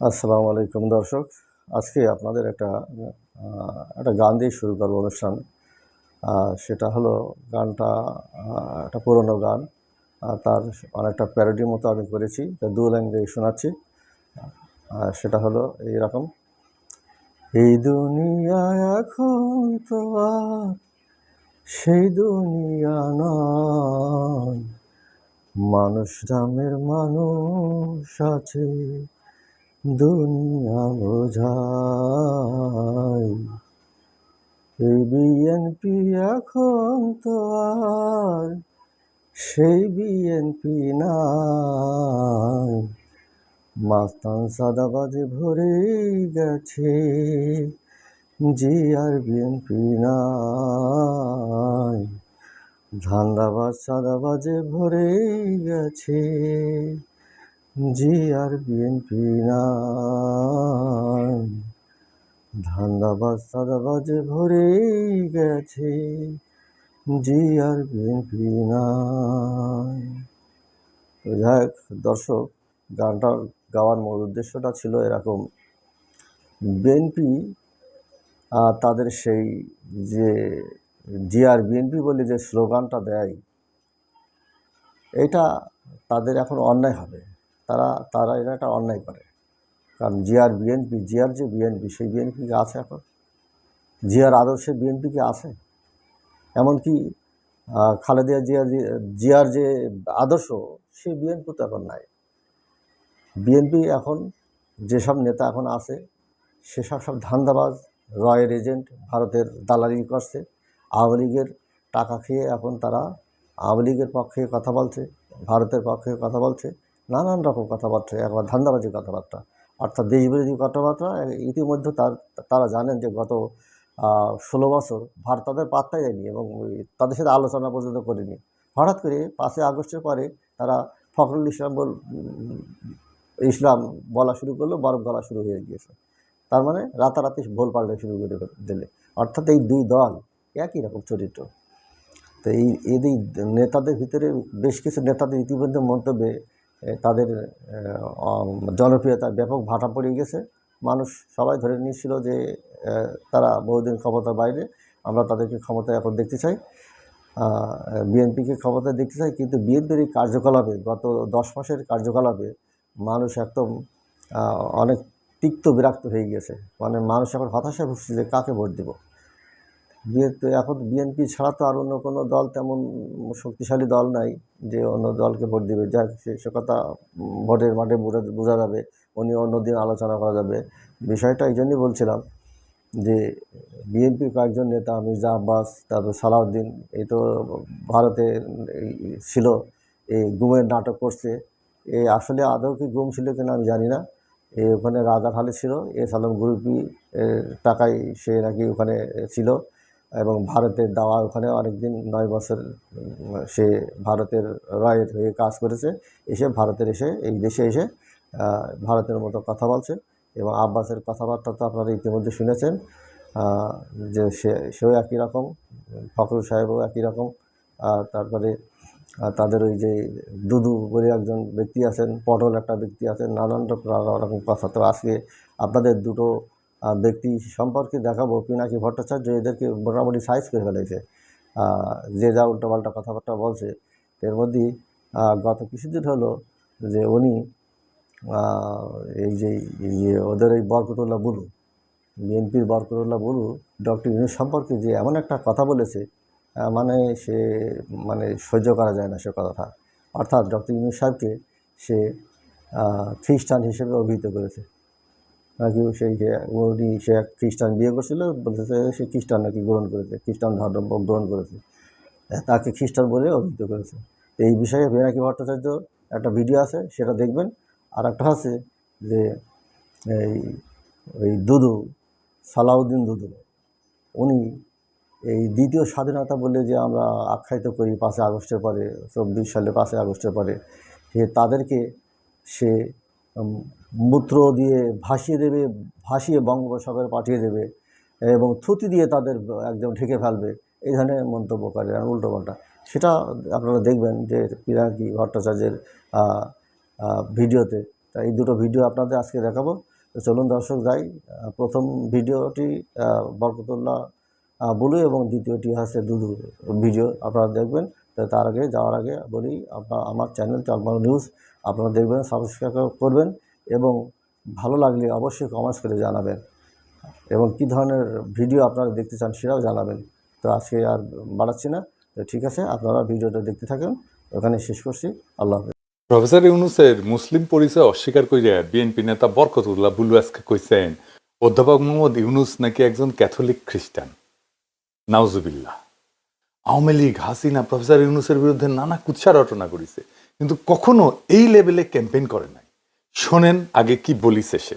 আসসালামু আলাইকুম দর্শক, আজকে আপনাদের একটা একটা গান দিয়ে শুরু করব অনুষ্ঠান। সেটা হলো গানটা একটা পুরনো গান তার অনেকটা প্যারোডির মতো আমি করেছি দু লাইন দিয়ে শোনাচ্ছি। সেটা হলো এইরকম। এই দুনিয়া এখন তো আর সেই দুনিয়া নয়। মানুষ নামের মানুষ আছে, দুনিয়া বোঝায়। এই বিএনপি এখন তো আর সেই বিএনপি নাই। মাস্তান সাদাবাজে ভরে গেছে জি আর বিএনপি নাই। ধান্দাবাজ সাদাবাজে ভরে গেছে জি আর বিএনপি নাই। ধান্দাবাজ সাদাবাজে ভরে গেছে জি আর বিএনপি নাই। দর্শক, গানটার গাওয়ার মূল উদ্দেশ্যটা ছিল এরকম বিএনপি তাদের সেই যে জিআর বিএনপি বলে যে স্লোগানটা দেয়, এটা তাদের এখন অন্যায় হবে। তারা তারা এটা একটা অন্যায় করে। কারণ জিআর বিএনপি, জিআর যে বিএনপি, সেই বিএনপি কি আছে এখন? জিআর আদর্শে বিএনপি কি আছে? এমনকি খালেদা জিয়া জিয়ার যে আদর্শ সেই বিএনপি তো এখন নাই। বিএনপি এখন যেসব নেতা এখন আছে, সেসব সব ধান্দাবাজ, রয়ের এজেন্ট ভারতের দালালি করছে। আওয়ামী লীগের টাকা খেয়ে এখন তারা আওয়ামী লীগের পক্ষে কথা বলছে, ভারতের পক্ষে কথা বলছে, নানান রকম কথাবার্তা, একবার ধান্দাবাজি কথাবার্তা। অর্থাৎ দেশবিরোধী কথাবার্তা, ইতিমধ্যে তার, তারা জানেন যে গত ষোলো বছর ভারত তাদের পাত্তাই দেয়নি এবং তাদের সাথে আলোচনা পর্যন্ত করেনি। হঠাৎ করে পাঁচই আগস্টের পরে তারা ফখরুল ইসলাম ইসলাম বলা শুরু করল, বরফ গলা শুরু হয়ে গিয়েছে। তার মানে রাতারাতি ভোল পাল্টে শুরু করে দিলে। অর্থাৎ এই দুই দল একই রকম চরিত্র। তো এই এদের নেতাদের ভিতরে বেশ কিছু নেতাদের ইতিমধ্যে মন্তব্যে তাদের জনপ্রিয়তা ব্যাপক ভাটা পড়ে গেছে। মানুষ সবাই ধরে নিয়েছিল যে তারা বহুদিন ক্ষমতার বাইরে, আমরা তাদেরকে ক্ষমতায় এখন দেখতে চাই। বিএনপিকে ক্ষমতায় দেখতে চাই, কিন্তু বিএনপির এই কার্যকলাপে গত দশ মাসের কার্যকলাপে মানুষ একদম অনেক তিক্ত বিরক্ত হয়ে গেছে মানে মানুষ এখন হতাশায় ভুগছে যে কাকে ভোট দেব? বিএনপি এখন বিএনপি ছাড়া তো আর অন্য কোনো দল তেমন শক্তিশালী দল নাই যে অন্য দলকে ভোট দেবে। যা সে কথা ভোটের মাঠে বোঝা বোঝা যাবে, উনি অন্যদিন আলোচনা করা যাবে। বিষয়টা এই জন্যই বলছিলাম যে বিএনপির কয়েকজন নেতা মির্জা আব্বাস, তারপর সালাউদ্দিন, এই তো ভারতে ছিল, এই গুমের নাটক করছে। এ আসলে আদৌ কি গুম ছিল কিনা আমি জানি না। এ ওখানে রাজার হালে ছিল, এ সালাম গ্রুপই টাকায় সে নাকি ওখানে ছিল এবং ভারতের দাওয়া ওখানে অনেকদিন, নয় বছর সে ভারতের রয়ের হয়ে কাজ করেছে। এসে ভারতের এসে, এই দেশে এসে ভারতের মতো কথা বলছে এবং আব্বাসের কথাবার্তা তো আপনারা ইতিমধ্যে শুনেছেন যে সে, সেও একই রকম, ফখরুল সাহেবও একই রকম, আর তারপরে আহ, তাদের ওই যে দুদু বলে একজন ব্যক্তি আছেন পটল একটা ব্যক্তি আছেন নানান রকম কথা। তো আজকে আপনাদের দুটো ব্যক্তি সম্পর্কে দেখাবো পিনাকি ভট্টাচার্য এদেরকে মোটামুটি সাইজ করে ফেলেছে। যে যা উল্টোপাল্টা কথাবার্তা বলছে এর মধ্যেই গত কিছুদিন হলো যে উনি এই যে এই যে ওদের এই বরকতুল্লাহ বুলু বিএনপির বরকতুল্লাহ বুলু ডক্টর ইউনুস সম্পর্কে যে এমন একটা কথা বলেছে মানে সে মানে সহ্য করা যায় না সে কথাটা। অর্থাৎ ডক্টর ইউনুস সাহেবকে সে খ্রিস্টান হিসেবে অভিহিত করেছে। নাকি সেই যে উনি সে এক খ্রিস্টান বিয়ে করছিল, বলতেছে সে খ্রিস্টান নাকি গ্রহণ করেছে, খ্রিস্টান ধর্ম গ্রহণ করেছে। তাকে খ্রিস্টান বলে অভিহিত করেছে। এই বিষয়ে বেনাকি ভট্টাচার্য একটা ভিডিও আছে, সেটা দেখবেন। আর একটা আছে যে, এই, ওই দুদু, সালাউদ্দিন দুদু, উনি এই দ্বিতীয় স্বাধীনতা বলে যে আমরা আখ্যায়িত করি পাঁচই আগস্টের পরে, চব্বিশ সালে পাঁচই আগস্টের পরে, সে তাদেরকে সে মূত্র দিয়ে ভাসিয়ে দেবে, ভাসিয়ে বঙ্গোপসাগরে পাঠিয়ে দেবে এবং থুতি দিয়ে তাদের একদম ঢেকে ফেলবে। এই ধরনের মন্তব্য করে, আর উল্টোপাল্টা সেটা আপনারা দেখবেন যে পিনাকি ভট্টাচার্যের ভিডিওতে। তা এই দুটো ভিডিও আপনাদের আজকে দেখাবো। চলুন দর্শক যাই প্রথম ভিডিওটি বরকতুল্লাহ বুলু এবং দ্বিতীয়টি হচ্ছে দুদু ভিডিও। আপনারা দেখবেন তার আগে, যাওয়ার আগে বলি, আপনার, আমার চ্যানেল চকমাল নিউজ আপনারা দেখবেন সাবস্ক্রাইব করবেন এবং ভালো লাগলে অবশ্যই কমেন্টস করে জানাবেন। এবং কী ধরনের ভিডিও আপনারা দেখতে চান সেটাও জানাবেন। তো আজকে আর বাড়াচ্ছি না। তো ঠিক আছে, আপনারা ভিডিওটা দেখতে থাকেন। ওখানে শেষ করছি। আল্লাহ হাফেজ। প্রফেসর ইউনুসের মুসলিম পরিচয় অস্বীকার করে বিএনপি নেতা বরকতুল্লাহ বুলু কইছেন, অধ্যাপক মোহাম্মদ ইউনুস নাকি একজন ক্যাথলিক খ্রিস্টান। নাউজুবিল্লাহ। আওয়ামী লীগ, হাসিনা, প্রফেসর ইউনুসের বিরুদ্ধে নানা কুৎসা রটনা করেছে, কিন্তু কখনো এই লেভেলে ক্যাম্পেইন করে নাই। শোনেন আগে কি বলিছে সে।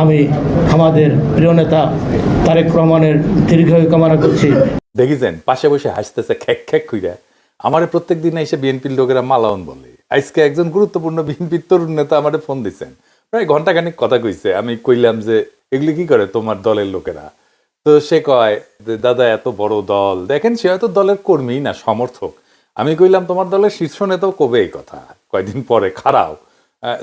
আমি আমাদের প্রিয় নেতা তারেক রহমানের দীর্ঘায়ু কামনা করছি। দেখিছেন, পাশে বসে হাসতেছে খ্যাক খ্যাক কইরা। আমারে প্রত্যেক দিন এসে বিএনপির লোকেরা মালাউন বলে। আজকে একজন গুরুত্বপূর্ণ বিএনপির তরুণ নেতা আমারে ফোন দিছেন। প্রায় ঘন্টাখানিক কথা কইছে। আমি কইলাম যে, এগুলি কি করে তোমার দলের লোকেরা? তো সে কয় দাদা, এত বড় দল। দেখেন, সে হয়তো দলের কর্মী না, সমর্থক। আমি কইলাম, তোমার দলের শীর্ষ নেতাও কবে এই কথা? কয়দিন পরে, খারাপ।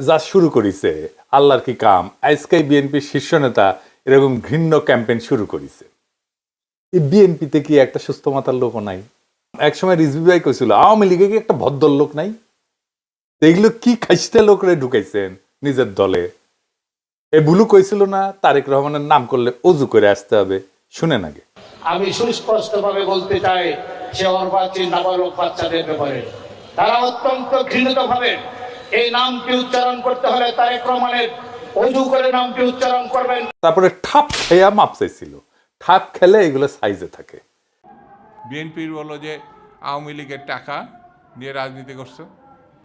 যা শুরু করিছে, আল্লাহর কি কাম? আজকে বিএনপির শীর্ষ নেতা এরকম ঘৃণ্য ক্যাম্পেইন শুরু করিছে। এই বিএনপিতে কি একটা সুস্থ মাথার লোকও নাই? একসময় রিজভি ভাই কইছিল, আওয়ামী লীগে কি একটা ভদ্র লোক নাই? এগুলো কি খাইতে লোকরে ঢুকাইছেন নিজের দলে? এ বুলু কইছিল না, তারেক রহমানের নাম করলে অজু করে আসতে হবে? শুনেন আগে। আমি সুস্পষ্টভাবে বলতে চাই, সে অর্বাচীন নাবালক বাচ্চাদের ব্যাপারে। তারা অত্যন্ত ঘৃণিত ভাবে এই নামটি উচ্চারণ করতে হলে তারেক রহমানের অজু করে নামটি উচ্চারণ করবেন। তারপরে ঠাপ খেয়া মাপ চাইছিল। ঠাপ খেলে এগুলো সাইজে থাকে। বিএনপির বলো যে আওয়ামী লীগের টাকা নিয়ে রাজনীতি করছ।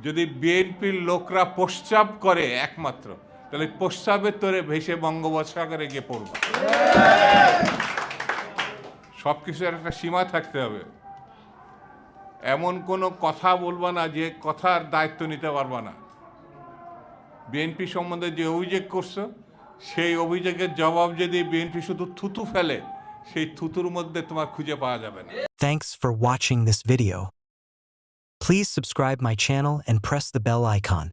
যদি বিএনপির লোকরা প্রস্রাব করে একমাত্র তাহলে প্রস্রাবের তোরে ভেসে বঙ্গোপসাগরে গিয়ে পড়বে। সব কিছুর একটা সীমা থাকতে হবে। এমন কোনো কথা বলবা না যে কথার দায়িত্ব নিতে পারবা না। বিএনপি সম্বন্ধে যে অভিযোগ করছ, সেই অভিযোগের জবাব যদি বিএনপি শুধু থুতু ফেলে, সেই থুতুর মধ্যে তোমার খুঁজে পাওয়া যাবে না। Thanks for watching this video please subscribe my channel and press the bell icon.